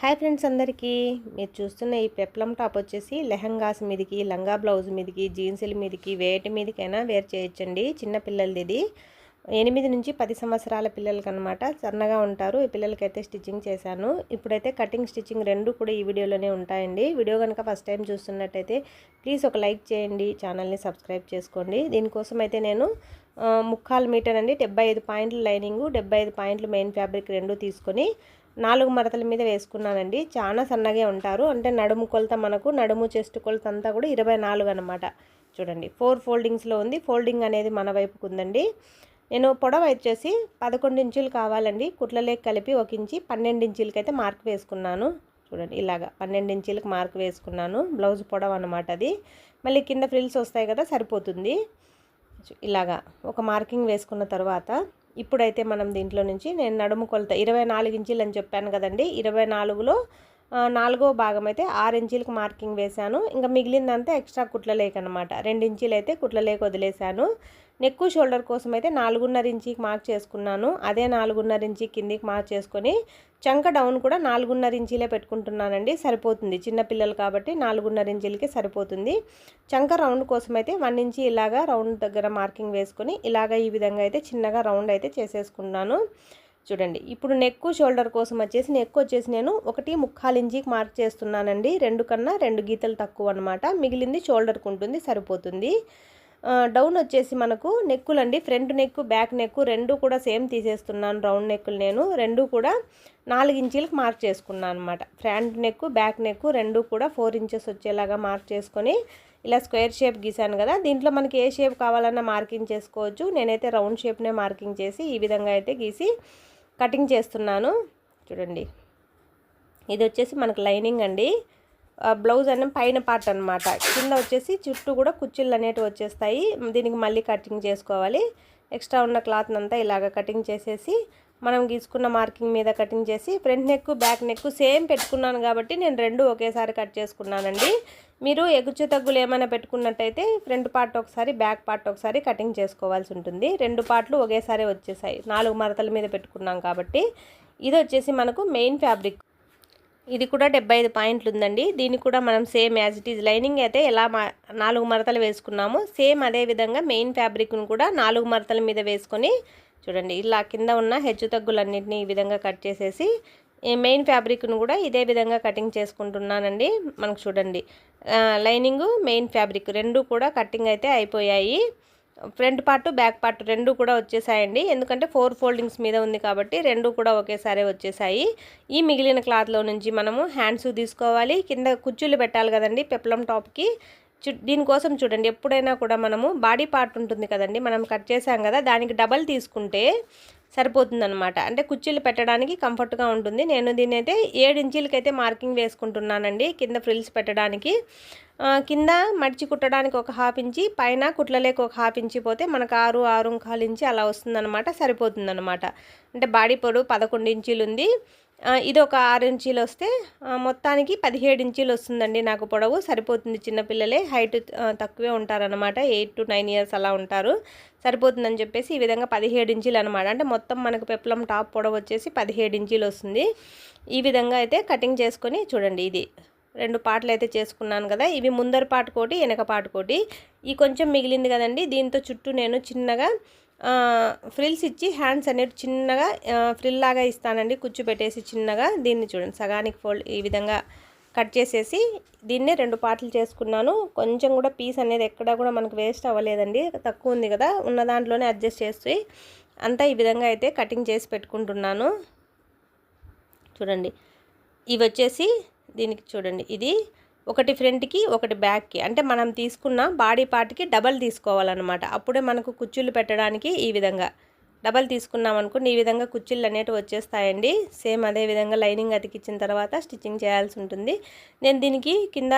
Hi friends అందరికీ. మీరు చూస్తున్న ఈ పెప్లం టాప్ వచ్చేసి లెహంగాస్ మీదకి లంగా బ్లౌజ్ మీదకి జీన్సుల మీదకి వేటి మీదకైనా వేర్ చేయొచ్చండి. చిన్న పిల్లలది ఇది. ఎనిమిది నుంచి పది సంవత్సరాల పిల్లలకి అనమాట సన్నగా ఉంటారు. ఈ పిల్లలకైతే స్టిచ్చింగ్ చేశాను. ఇప్పుడైతే కటింగ్ స్టిచ్చింగ్ రెండు కూడా ఈ వీడియోలోనే ఉంటాయండి. వీడియో కనుక ఫస్ట్ టైం చూస్తున్నట్టయితే ప్లీజ్ ఒక లైక్ చేయండి ఛానల్ని సబ్స్క్రైబ్ చేసుకోండి. దీనికోసం అయితే నేను ముక్కాలు మీటర్ అండి డెబ్బై ఐదు పాయింట్లు లైనింగు డెబ్బై ఐదు పాయింట్లు మెయిన్ ఫ్యాబ్రిక్ రెండు తీసుకొని నాలుగు మడతల మీద వేసుకున్నానండి. చాలా సన్నగా ఉంటారు. అంటే నడుము కొలత మనకు నడుము చెస్ట్ కొలత అంతా కూడా ఇరవై నాలుగు అనమాట చూడండి ఫోర్ ఫోల్డింగ్స్లో ఉంది. ఫోల్డింగ్ అనేది మన వైపుకు ఉందండి నేను పొడవ వచ్చేసి పదకొండు ఇంచులు కావాలండి. కుట్లలేక కలిపి ఒక ఇంచి పన్నెండు ఇంచులకి అయితే మార్క్ వేసుకున్నాను. చూడండి ఇలాగా పన్నెండు ఇంచులకు మార్క్ వేసుకున్నాను. బ్లౌజ్ పొడవ అనమాట అది. మళ్ళీ కింద ఫ్రిల్స్ వస్తాయి కదా సరిపోతుంది. ఇలాగా ఒక మార్కింగ్ వేసుకున్న తర్వాత ఇప్పుడైతే మనం దీంట్లో నుంచి నేను నడుము కొలత ఇరవై నాలుగు ఇంచీలు అని చెప్పాను కదండి. ఇరవై నాలుగులో నాలుగో భాగం అయితే ఆరు ఇంచీలకు మార్కింగ్ వేశాను. ఇంకా మిగిలిందంతా ఎక్స్ట్రా కుట్లలేక అనమాట రెండు ఇంచీలు అయితే కుట్లలేక వదిలేశాను. నెక్కు షోల్డర్ కోసం అయితే నాలుగున్నర ఇంచీకి మార్క్ చేసుకున్నాను. అదే నాలుగున్నర ఇంచీ కిందికి మార్క్ చేసుకొని చంక డౌన్ కూడా నాలుగున్నర ఇంచీలే పెట్టుకుంటున్నానండి. సరిపోతుంది. చిన్నపిల్లలు కాబట్టి నాలుగున్నర ఇంచీలకి సరిపోతుంది. చంక రౌండ్ కోసం అయితే వన్ ఇంచి ఇలాగా రౌండ్ దగ్గర మార్కింగ్ వేసుకొని ఇలాగ ఈ విధంగా అయితే చిన్నగా రౌండ్ అయితే చేసేసుకున్నాను. చూడండి. ఇప్పుడు నెక్ షోల్డర్ కోసం వచ్చేసి నెక్ వచ్చేసి నేను ఒకటి ముక్కాలు ఇంచికి మార్క్ చేస్తున్నానండి. రెండు కన్నా రెండు గీతలు తక్కువ అనమాట మిగిలింది షోల్డర్కి ఉంటుంది. సరిపోతుంది. డౌన్ వచ్చేసి మనకు నెక్కులండి. ఫ్రంట్ నెక్ బ్యాక్ నెక్ రెండు కూడా సేమ్ తీసేస్తున్నాను. రౌండ్ నెక్కులు నేను. రెండు కూడా నాలుగు ఇంచీలకు మార్క్ చేసుకున్నాను అనమాట ఫ్రంట్ నెక్ బ్యాక్ నెక్ రెండు కూడా ఫోర్ ఇంచెస్ వచ్చేలాగా మార్క్ చేసుకొని ఇలా స్క్వేర్ షేప్ గీసాను కదా. దీంట్లో మనకి ఏ షేప్ కావాలన్నా మార్కింగ్ చేసుకోవచ్చు. నేనైతే రౌండ్ షేప్నే మార్కింగ్ చేసి ఈ విధంగా అయితే గీసి కటింగ్ చేస్తున్నాను. చూడండి. ఇది వచ్చేసి మనకు లైనింగ్ అండి. బ్లౌజ్ అనే పైన పార్ట్ అనమాట కింద వచ్చేసి చుట్టూ కూడా కుచ్చిళ్ళు అనేటివి వచ్చేస్తాయి. దీనికి మళ్ళీ కటింగ్ చేసుకోవాలి. ఎక్స్ట్రా ఉన్న క్లాత్ అంతా ఇలాగ కటింగ్ చేసేసి మనం గీసుకున్న మార్కింగ్ మీద కటింగ్ చేసి front neck back neck same పెట్టుకున్నాను కాబట్టి నేను రెండు ఒకేసారి కట్ చేసుకున్నానండి. మీరు ఎగుచ్చు తగ్గులు ఏమైనా పెట్టుకున్నట్టయితే ఫ్రంట్ పార్ట్ ఒకసారి బ్యాక్ పార్ట్ ఒకసారి కటింగ్ చేసుకోవాల్సి ఉంటుంది. రెండు పార్ట్లు ఒకేసారి వచ్చేసాయి. నాలుగు మరతల మీద పెట్టుకున్నాం కాబట్టి. ఇది వచ్చేసి మనకు మెయిన్ ఫ్యాబ్రిక్. ఇది కూడా డెబ్బై ఐదు పాయింట్లు ఉందండి దీనికి కూడా మనం same as it is lining అయితే ఎలా మా నాలుగు మరతలు వేసుకున్నామో సేమ్ అదే విధంగా మెయిన్ ఫ్యాబ్రిక్ను కూడా నాలుగు మరతల మీద వేసుకొని చూడండి ఇలా కింద ఉన్న హెచ్చు తగ్గులన్నింటినీ ఈ విధంగా కట్ చేసేసి ఈ మెయిన్ ఫ్యాబ్రిక్ను కూడా ఇదే విధంగా కటింగ్ చేసుకుంటున్నానండి మనకు చూడండి. లైనింగు మెయిన్ ఫ్యాబ్రిక్ రెండు కూడా కటింగ్ అయితే అయిపోయాయి. ఫ్రంట్ పార్ట్ బ్యాక్ పార్ట్ రెండు కూడా వచ్చేసాయండి. ఎందుకంటే ఫోర్ ఫోల్డింగ్స్ మీద ఉంది కాబట్టి రెండు కూడా ఒకేసారి వచ్చేసాయి. ఈ మిగిలిన క్లాత్లో నుంచి మనము హ్యాండ్స్ తీసుకోవాలి. కింద కుచ్చులు పెట్టాలి కదండి పెప్లం టాప్కి. చు దీనికోసం చూడండి. ఎప్పుడైనా కూడా మనము బాడీ పార్ట్ ఉంటుంది కదండి మనం కట్ చేసాం కదా దానికి డబల్ తీసుకుంటే సరిపోతుందనమాట అంటే కుర్చీలు పెట్టడానికి కంఫర్ట్గా ఉంటుంది. నేను దీన్ని అయితే ఏడు ఇంచీలకైతే మార్కింగ్ వేసుకుంటున్నానండి. కింద ఫ్రిల్స్ పెట్టడానికి. కింద మడిచి కుట్టడానికి ఒక హాఫ్ ఇంచి పైన కుట్లలేక ఒక హాఫ్ ఇంచి పోతే మనకు ఆరు ఆరు కాలు ఇంచి అలా వస్తుందన్నమాట సరిపోతుందన్నమాట. అంటే బాడీ పొడవు పదకొండు ఇంచీలు ఉంది. ఇది ఒక ఆరు ఇంచీలు వస్తే మొత్తానికి పదిహేడు ఇంచీలు వస్తుందండి నాకు పొడవు సరిపోతుంది చిన్నపిల్లలే హైట్ తక్కువే ఉంటారనమాట ఎయిట్ టు నైన్ ఇయర్స్ అలా ఉంటారు. సరిపోతుందని చెప్పేసి ఈ విధంగా పదిహేడు ఇంచీలు అనమాట అంటే మొత్తం మనకు పెప్లం టాప్ పొడవు వచ్చేసి పదిహేడు ఇంచీలు వస్తుంది. ఈ విధంగా అయితే కటింగ్ చేసుకొని చూడండి ఇది. రెండు పాటలు అయితే చేసుకున్నాను కదా. ఇవి ముందర పాట కోటి వెనక పాట కోటి. ఈ కొంచెం మిగిలింది కదండి. దీంతో చుట్టూ నేను చిన్నగా ఫ్రిల్స్ ఇచ్చి హ్యాండ్స్ అనేవి చిన్నగా ఫ్రిల్ లాగా ఇస్తానండి. కుచ్చు పెట్టేసి చిన్నగా దీన్ని చూడండి. సగానికి ఫోల్డ్ ఈ విధంగా కట్ చేసేసి దీన్నే రెండు పాటలు చేసుకున్నాను. కొంచెం కూడా పీస్ అనేది ఎక్కడా కూడా మనకు వేస్ట్ అవ్వలేదండి. తక్కువ ఉంది కదా. ఉన్న దాంట్లోనే అడ్జస్ట్ చేసి అంతా ఈ విధంగా అయితే కటింగ్ చేసి పెట్టుకుంటున్నాను. చూడండి. ఇవి వచ్చేసి దీనికి చూడండి. ఇది ఒకటి ఫ్రంట్కి ఒకటి బ్యాక్కి అంటే మనం తీసుకున్న బాడీ పార్ట్కి డబల్ తీసుకోవాలన్నమాట. అప్పుడే మనకు కుచ్చులు పెట్టడానికి ఈ విధంగా. డబల్ తీసుకున్నాం అనుకోండి ఈ విధంగా కుచ్చిళ్ళు అనేటివి వచ్చేస్తాయండి. సేమ్ అదే విధంగా లైనింగ్ అతికిచ్చిన తర్వాత స్టిచ్చింగ్ చేయాల్సి ఉంటుంది. నేను దీనికి కింద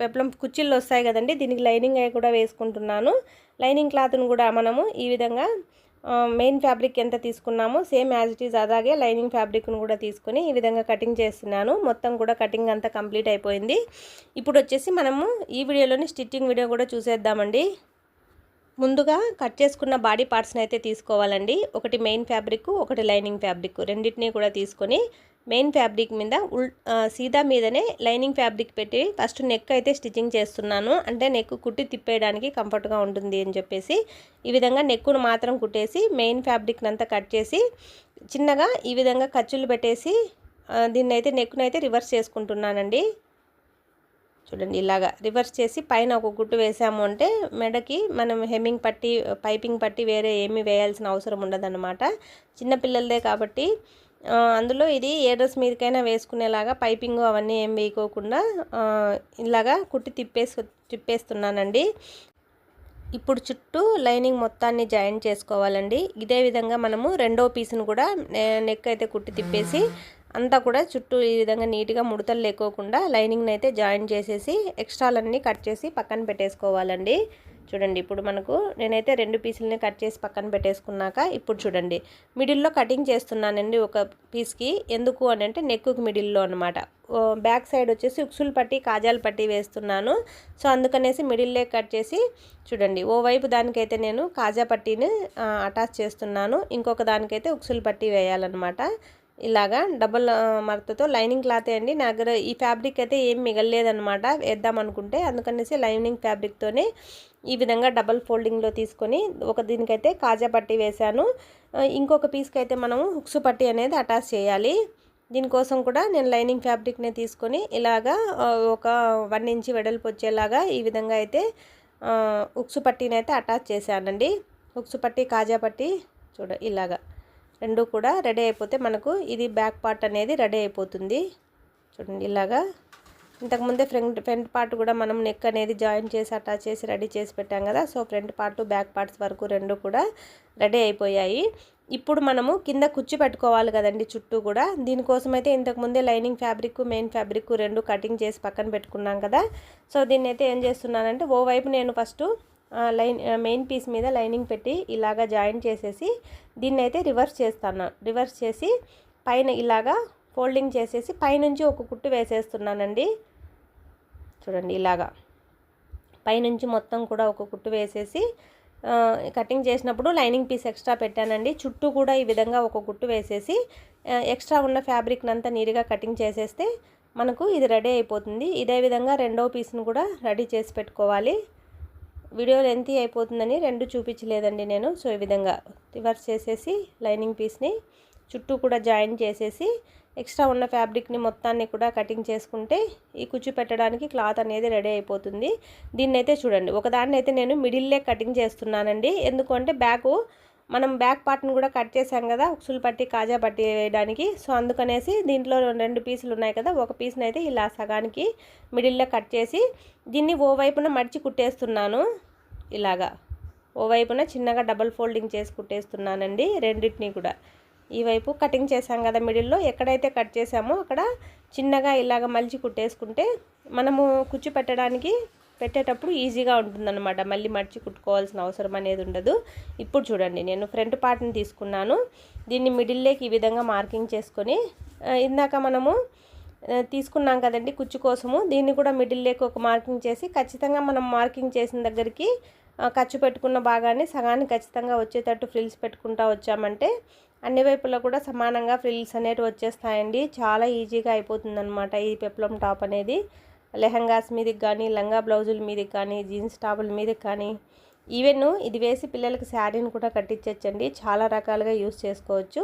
పెప్పలం పెప్లం కుచ్చిళ్ళు వస్తాయి కదండి దీనికి లైనింగ్ అవి కూడా వేసుకుంటున్నాను. లైనింగ్ క్లాత్ను కూడా మనము ఈ విధంగా మెయిన్ ఫ్యాబ్రిక్ ఎంత తీసుకున్నామో సేమ్ యాజ్ ఇట్ ఈజ్ అలాగే లైనింగ్ ఫ్యాబ్రిక్ను కూడా తీసుకొని ఈ విధంగా కటింగ్ చేస్తున్నాను. మొత్తం కూడా కటింగ్ అంతా కంప్లీట్ అయిపోయింది. ఇప్పుడు వచ్చేసి మనము ఈ వీడియోలోని స్టిచ్చింగ్ వీడియో కూడా చూసేద్దామండి. ముందుగా కట్ చేసుకున్న బాడీ పార్ట్స్ని అయితే తీసుకోవాలండి. ఒకటి మెయిన్ ఫ్యాబ్రిక్ ఒకటి లైనింగ్ ఫ్యాబ్రిక్ రెండింటినీ కూడా తీసుకొని మెయిన్ ఫ్యాబ్రిక్ మీద ఉల్ సీదా మీదనే లైనింగ్ ఫ్యాబ్రిక్ పెట్టి ఫస్ట్ నెక్ అయితే స్టిచ్చింగ్ చేస్తున్నాను. అంటే నెక్ కుట్టి తిప్పేయడానికి కంఫర్ట్గా ఉంటుంది అని చెప్పేసి ఈ విధంగా నెక్కును మాత్రం కుట్టేసి మెయిన్ ఫ్యాబ్రిక్ని అంతా కట్ చేసి చిన్నగా ఈ విధంగా ఖర్చులు పెట్టేసి దీన్ని అయితే నెక్కునైతే రివర్స్ చేసుకుంటున్నానండి. చూడండి ఇలాగా రివర్స్ చేసి పైన ఒక గుట్టు వేసాము అంటే మెడకి మనం హెమ్మింగ్ పట్టి పైపింగ్ పట్టి వేరే ఏమీ వేయాల్సిన అవసరం ఉండదన్నమాట. చిన్నపిల్లలదే కాబట్టి అందులో ఇది ఏ డ్రెస్ మీదకైనా వేసుకునేలాగా పైపింగ్ అవన్నీ ఏం వేయకోకుండా ఇలాగా కుట్టి తిప్పేసి తిప్పేస్తున్నానండి. ఇప్పుడు చుట్టూ లైనింగ్ మొత్తాన్ని జాయిన్ చేసుకోవాలండి. ఇదే విధంగా మనము రెండో పీస్ను కూడా నెక్ అయితే కుట్టి తిప్పేసి అంతా కూడా చుట్టూ ఈ విధంగా నీట్గా ముడతలు లేకోకుండా లైనింగ్ని అయితే జాయిన్ చేసేసి ఎక్స్ట్రాలన్నీ కట్ చేసి పక్కన పెట్టేసుకోవాలండి. చూడండి ఇప్పుడు మనకు నేనైతే రెండు పీసులని కట్ చేసి పక్కన పెట్టేసుకున్నాక ఇప్పుడు చూడండి మిడిల్లో కటింగ్ చేస్తున్నానండి ఒక పీస్కి. ఎందుకు అని అంటే నెక్కుకి మిడిల్లో అనమాట బ్యాక్ సైడ్ వచ్చేసి ఉక్సులు పట్టి కాజాలు పట్టి వేస్తున్నాను. సో అందుకనేసి మిడిల్లే కట్ చేసి చూడండి ఓ వైపు దానికైతే నేను కాజా పట్టీని అటాచ్ చేస్తున్నాను. ఇంకొక దానికైతే ఉక్సులు పట్టి వేయాలన్నమాట. ఇలాగా డబల్ మరతతో లైనింగ్ క్లాత్ అండి. నా దగ్గర ఈ ఫ్యాబ్రిక్ అయితే ఏం మిగలలేదనమాట వేద్దాం అనుకుంటే అందుకనేసి లైనింగ్ ఫ్యాబ్రిక్తోనే ఈ విధంగా డబల్ ఫోల్డింగ్లో తీసుకొని ఒక దీనికైతే కాజా పట్టి వేశాను. ఇంకొక పీస్కి అయితే మనము హుక్స్ పట్టి అనేది అటాచ్ చేయాలి. దీనికోసం కూడా నేను లైనింగ్ ఫ్యాబ్రిక్ని తీసుకొని ఇలాగా ఒక వన్ ఇంచ్ వెడల్పు వచ్చేలాగా ఈ విధంగా అయితే ఉక్సు పట్టీని అయితే అటాచ్ చేశానండి. ఉక్సు పట్టి కాజా పట్టి చూడ ఇలాగా. రెండు కూడా రెడీ అయిపోతే మనకు ఇది బ్యాక్ పార్ట్ అనేది రెడీ అయిపోతుంది. చూడండి ఇలాగా. ఇంతకుముందే ఫ్రంట్ ఫ్రంట్ పార్ట్ కూడా మనం నెక్ అనేది జాయిన్ చేసి అటాచ్ చేసి రెడీ చేసి పెట్టాం కదా. So front part back parts వరకు రెండు కూడా రెడీ అయిపోయాయి. ఇప్పుడు మనము కింద కుచ్చి పెట్టుకోవాలి కదండి చుట్టూ కూడా. దీనికోసమైతే ఇంతకుముందే లైనింగ్ ఫ్యాబ్రిక్ మెయిన్ ఫ్యాబ్రిక్ రెండు కటింగ్ చేసి పక్కన పెట్టుకున్నాం కదా. సో దీన్ని అయితే ఏం చేస్తున్నానంటే ఓ వైపు నేను ఫస్ట్ లైన్ మెయిన్ పీస్ మీద లైనింగ్ పెట్టి ఇలాగా జాయిన్ చేసేసి దీన్ని అయితే రివర్స్ చేస్తాను. రివర్స్ చేసి పైన ఇలాగా ఫోల్డింగ్ చేసేసి పైనుంచి ఒక కుట్టు వేసేస్తున్నానండి. చూడండి ఇలాగా. పైనుంచి మొత్తం కూడా ఒక కుట్టు వేసేసి కటింగ్ చేసినప్పుడు లైనింగ్ పీస్ ఎక్స్ట్రా పెట్టానండి. చుట్టూ కూడా ఈ విధంగా ఒక కుట్టు వేసేసి ఎక్స్ట్రా ఉన్న ఫ్యాబ్రిక్ని అంతా నీట్గా కటింగ్ చేసేస్తే మనకు ఇది రెడీ అయిపోతుంది. ఇదే విధంగా రెండవ పీస్ను కూడా రెడీ చేసి పెట్టుకోవాలి. వీడియో లెంత్ అయిపోతుందని రెండు చూపించలేదండి నేను. సో ఈ విధంగా రివర్స్ చేసేసి లైనింగ్ పీస్ని చుట్టూ కూడా జాయిన్ చేసేసి ఎక్స్ట్రా ఉన్న ఫ్యాబ్రిక్ని మొత్తాన్ని కూడా కటింగ్ చేసుకుంటే ఈ కుచ్చు పెట్టడానికి క్లాత్ అనేది రెడీ అయిపోతుంది. దీన్ని అయితే చూడండి ఒకదాన్ని అయితే నేను మిడిల్లే కటింగ్ చేస్తున్నానండి. ఎందుకంటే బ్యాగు మనం బ్యాక్ పార్ట్ని కూడా కట్ చేసాం కదా ఉక్సులు పట్టి కాజా పట్టి వేయడానికి. సో అందుకనేసి దీంట్లో రెండు పీసులు ఉన్నాయి కదా ఒక పీస్ని అయితే ఇలా సగానికి మిడిల్లో కట్ చేసి దీన్ని ఓ వైపున మడిచి కుట్టేస్తున్నాను. ఇలాగా. ఓ వైపున చిన్నగా డబల్ ఫోల్డింగ్ చేసి కుట్టేస్తున్నానండి రెండింటినీ కూడా. ఈ వైపు కటింగ్ చేసాం కదా మిడిల్లో ఎక్కడైతే కట్ చేసామో అక్కడ చిన్నగా ఇలాగ మలిచి కుట్టేసుకుంటే మనము కుచ్చు పెట్టడానికి పెట్టేటప్పుడు ఈజీగా ఉంటుందన్నమాట. మళ్ళీ మర్చి కుట్టుకోవాల్సిన అవసరం అనేది ఉండదు. ఇప్పుడు చూడండి నేను ఫ్రంట్ పార్ట్ని తీసుకున్నాను. దీన్ని మిడిల్లోకి ఈ విధంగా మార్కింగ్ చేసుకొని ఇందాక మనము తీసుకున్నాం కదండి కుచ్చు కోసము. దీన్ని కూడా మిడిల్ లేక్ ఒక మార్కింగ్ చేసి ఖచ్చితంగా మనం మార్కింగ్ చేసిన దగ్గరికి ఖర్చు పెట్టుకున్న భాగాన్ని సగాన్ని ఖచ్చితంగా వచ్చేటట్టు ఫ్రిల్స్ పెట్టుకుంటా వచ్చామంటే అన్ని వైపులా కూడా సమానంగా ఫ్రిల్స్ అనేవి వచ్చేస్తాయండి. చాలా ఈజీగా అయిపోతుందన్నమాట ఈ పెప్లం టాప్ అనేది. లెహంగాస్ మీదకి కానీ లంగా బ్లౌజుల మీదకి కానీ జీన్స్ టాపుల మీదకి కానీ. ఈవెన్ ఇది వేసి పిల్లలకి శారీని కూడా కట్టించవచ్చండి చాలా రకాలుగా యూస్ చేసుకోవచ్చు.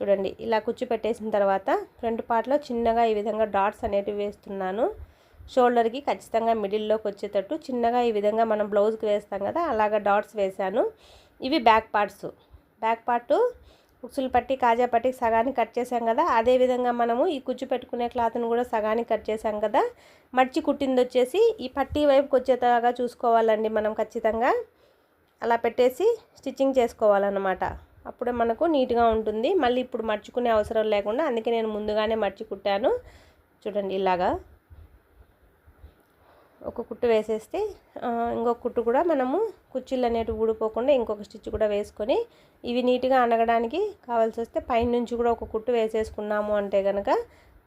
చూడండి ఇలా కుచ్చు పెట్టేసిన తర్వాత ఫ్రంట్ పార్ట్లో చిన్నగా ఈ విధంగా డాట్స్ అనేటివి వేస్తున్నాను. షోల్డర్కి ఖచ్చితంగా మిడిల్లోకి వచ్చేటట్టు చిన్నగా ఈ విధంగా మనం బ్లౌజ్కి వేస్తాం కదా అలాగా డాట్స్ వేశాను. ఇవి బ్యాక్ పార్ట్స్. బ్యాక్ పార్టు ఉక్సులు పట్టి కాజా పట్టి సగానికి కట్ చేసాం కదా అదేవిధంగా మనము ఈ కుచ్చు పెట్టుకునే క్లాత్ని కూడా సగానికి కట్ చేసాం కదా. మర్చి కుట్టింది వచ్చేసి ఈ పట్టీ వైపుకి వచ్చేలాగా చూసుకోవాలండి మనం ఖచ్చితంగా. అలా పెట్టేసి స్టిచ్చింగ్ చేసుకోవాలన్నమాట. అప్పుడే మనకు నీట్గా ఉంటుంది. మళ్ళీ ఇప్పుడు మర్చుకునే అవసరం లేకుండా అందుకే నేను ముందుగానే మర్చి కుట్టాను. చూడండి ఇలాగా. ఒక కుట్టు వేసేస్తే ఇంకొక కుట్టు కూడా మనము కుర్చీలు అనేవి ఊడిపోకుండా ఇంకొక స్టిచ్ కూడా వేసుకొని ఇవి నీట్గా అనగడానికి కావాల్సి వస్తే పైన నుంచి కూడా ఒక కుట్టు వేసేసుకున్నాము అంటే కనుక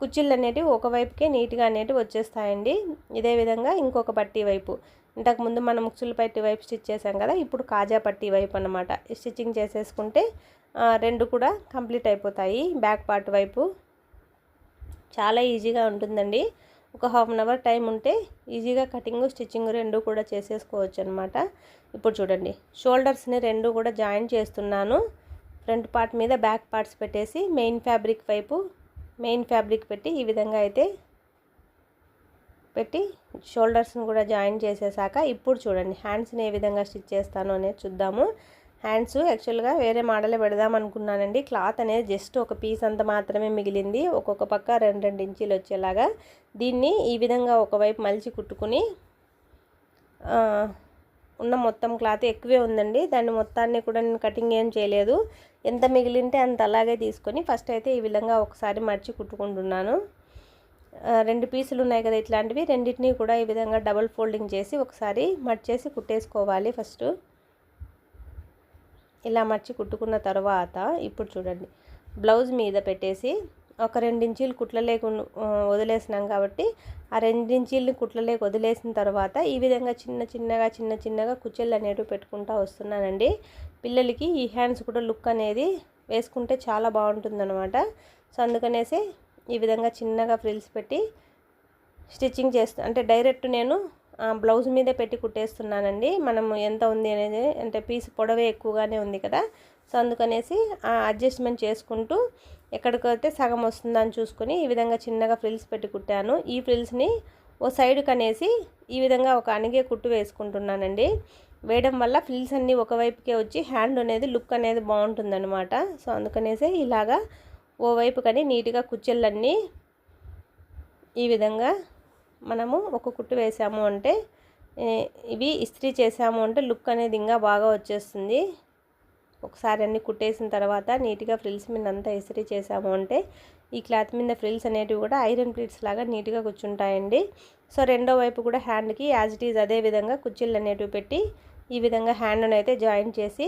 కుర్చీలు అనేటివి ఒకవైపుకే నీట్గా అనేటివి వచ్చేస్తాయండి. ఇదే విధంగా ఇంకొక పట్టి వైపు. ఇంతకుముందు మనం ముక్సులు వైపు స్టిచ్ చేసాం కదా ఇప్పుడు కాజా పట్టి వైపు అనమాట స్టిచ్చింగ్ చేసేసుకుంటే రెండు కూడా కంప్లీట్ అయిపోతాయి. బ్యాక్ పార్ట్ వైపు చాలా ఈజీగా ఉంటుందండి. ఒక హాఫ్ అన్ అవర్ టైం ఉంటే ఈజీగా కటింగ్ స్టిచ్చింగ్ రెండు కూడా చేసేసుకోవచ్చు అనమాట ఇప్పుడు చూడండి షోల్డర్స్ని రెండు కూడా జాయిన్ చేస్తున్నాను. ఫ్రంట్ పార్ట్ మీద బ్యాక్ పార్ట్స్ పెట్టేసి మెయిన్ ఫ్యాబ్రిక్ వైపు మెయిన్ ఫ్యాబ్రిక్ పెట్టి ఈ విధంగా అయితే పెట్టి షోల్డర్స్ని కూడా జాయిన్ చేసేసాక ఇప్పుడు చూడండి హ్యాండ్స్ని ఏ విధంగా స్టిచ్ చేస్తాను అనేది చూద్దాము. హ్యాండ్స్ యాక్చువల్గా వేరే మోడలే పెడదాం అనుకున్నానండి. క్లాత్ అనేది జస్ట్ ఒక పీస్ అంత మాత్రమే మిగిలింది. ఒక్కొక్క పక్క రెండు రెండు ఇంచీలు వచ్చేలాగా దీన్ని ఈ విధంగా ఒకవైపు మలిచి కుట్టుకుని ఉన్న మొత్తం క్లాత్ ఎక్కువే ఉందండి. దాన్ని మొత్తాన్ని కూడా నేను కటింగ్ ఏం చేయలేదు. ఎంత మిగిలింటే అంత అలాగే తీసుకొని ఫస్ట్ అయితే ఈ విధంగా ఒకసారి మర్చి కుట్టుకుంటున్నాను. రెండు పీసులు ఉన్నాయి కదా ఇట్లాంటివి. రెండింటినీ కూడా ఈ విధంగా డబల్ ఫోల్డింగ్ చేసి ఒకసారి మడిచేసి కుట్టేసుకోవాలి ఫస్ట్. ఇలా మర్చి కుట్టుకున్న తర్వాత ఇప్పుడు చూడండి. బ్లౌజ్ మీద పెట్టేసి ఒక రెండించీలు కుట్లలేకు వదిలేసినాం కాబట్టి ఆ రెండించీలని కుట్లలేక వదిలేసిన తర్వాత ఈ విధంగా చిన్న చిన్నగా చిన్న చిన్నగా కుచ్చెళ్ళు అనేటివి పెట్టుకుంటూ వస్తున్నానండి. పిల్లలకి ఈ హ్యాండ్స్ కూడా లుక్ అనేది వేసుకుంటే చాలా బాగుంటుందన్నమాట. సో అందుకనేసి ఈ విధంగా చిన్నగా ఫ్రిల్స్ పెట్టి స్టిచ్చింగ్ చేస్తా అంటే డైరెక్ట్ నేను బ్లౌజ్ మీదే పెట్టి కుట్టేస్తున్నానండి. మనము ఎంత ఉంది అనేది అంటే పీస్ పొడవే ఎక్కువగానే ఉంది కదా. సో అందుకనేసి అడ్జస్ట్మెంట్ చేసుకుంటూ ఎక్కడికైతే సగం వస్తుందని చూసుకొని ఈ విధంగా చిన్నగా ఫ్రిల్స్ పెట్టి కుట్టాను. ఈ ఫ్రిల్స్ని ఓ సైడ్కి అనేసి ఈ విధంగా ఒక అణిగే కుట్టు వేసుకుంటున్నానండి. వేయడం వల్ల ఫ్రిల్స్ అన్నీ ఒకవైపుకే వచ్చి హ్యాండ్ అనేది లుక్ అనేది బాగుంటుందన్నమాట. సో అందుకనేసి ఇలాగా ఓవైపు కానీ నీట్గా కుచ్చెళ్ళన్నీ ఈ విధంగా మనము ఒక కుట్టు వేసాము అంటే ఇవి ఇస్త్రీ చేసాము అంటే లుక్ అనేది ఇంకా బాగా వచ్చేస్తుంది. ఒకసారి అన్ని కుట్టేసిన తర్వాత నీట్గా ఫ్రిల్స్ మీద అంతా ఇస్త్రీ చేసాము అంటే ఈ క్లాత్ మీద ఫ్రిల్స్ అనేటివి కూడా ఐరన్ ప్లీట్స్ లాగా నీట్గా కూర్చుంటాయండి. సో రెండో వైపు కూడా హ్యాండ్కి యాజ్ ఇట్ ఈజ్ అదే విధంగా కుర్చీలు అనేటివి పెట్టి ఈ విధంగా హ్యాండ్ను అయితే జాయిన్ చేసి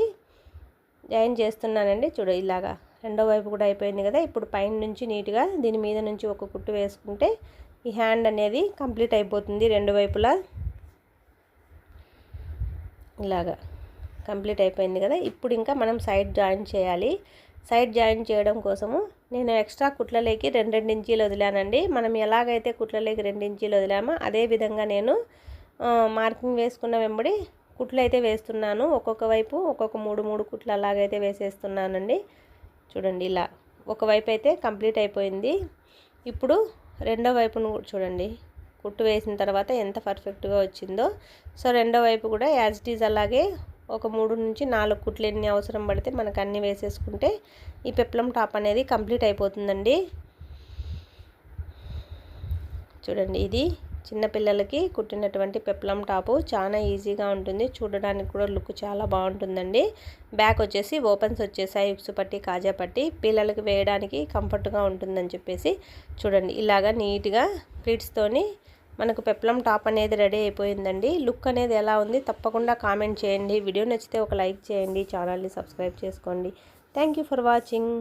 జాయిన్ చేస్తున్నానండి. చూడు ఇలాగా రెండో వైపు కూడా అయిపోయింది కదా. ఇప్పుడు పైన నుంచి నీట్గా దీని మీద నుంచి ఒక కుట్టు వేసుకుంటే ఈ హ్యాండ్ అనేది కంప్లీట్ అయిపోతుంది రెండు వైపులా. ఇలాగా కంప్లీట్ అయిపోయింది కదా. ఇప్పుడు ఇంకా మనం సైడ్ జాయిన్ చేయాలి. సైడ్ జాయిన్ చేయడం కోసము నేను ఎక్స్ట్రా కుట్లలోకి రెండు ఇంచీలు వదిలానండి. మనం ఎలాగైతే కుట్లలోకి రెండు ఇంచీలు వదిలామో అదే విధంగా నేను మార్కింగ్ వేసుకున్న వెంబడి కుట్లు అయితే వేస్తున్నాను. ఒక్కొక్క వైపు ఒక్కొక్క మూడు మూడు కుట్లు అలాగైతే వేసేస్తున్నానండి. చూడండి ఇలా ఒకవైపు అయితే కంప్లీట్ అయిపోయింది. ఇప్పుడు రెండో వైపును చూడండి. కుట్టు వేసిన తర్వాత ఎంత పర్ఫెక్ట్గా వచ్చిందో. సో రెండో వైపు కూడా యాజ్ ఇట్ ఈజ్ అలాగే ఒక మూడు నుంచి నాలుగు కుట్లు ఎన్ని అవసరం పడితే మనకు అన్నీ వేసేసుకుంటే ఈ పెప్లం టాప్ అనేది కంప్లీట్ అయిపోతుందండి. చూడండి ఇది. చిన్నపిల్లలకి కుట్టినటువంటి పెప్లం టాపు చాలా ఈజీగా ఉంటుంది. చూడడానికి కూడా లుక్ చాలా బాగుంటుందండి. బ్యాక్ వచ్చేసి ఓపెన్స్ వచ్చేసాయి. ఉక్సు పట్టి కాజా పట్టి. పిల్లలకి వేయడానికి కంఫర్ట్గా ఉంటుందని చెప్పేసి చూడండి. ఇలాగా నీట్గా ప్లీట్స్తోని మనకు పెప్లం టాప్ అనేది రెడీ అయిపోయిందండి. లుక్ అనేది ఎలా ఉంది తప్పకుండా కామెంట్ చేయండి. వీడియో నచ్చితే ఒక లైక్ చేయండి. ఛానల్ని సబ్స్క్రైబ్ చేసుకోండి. Thank for watching.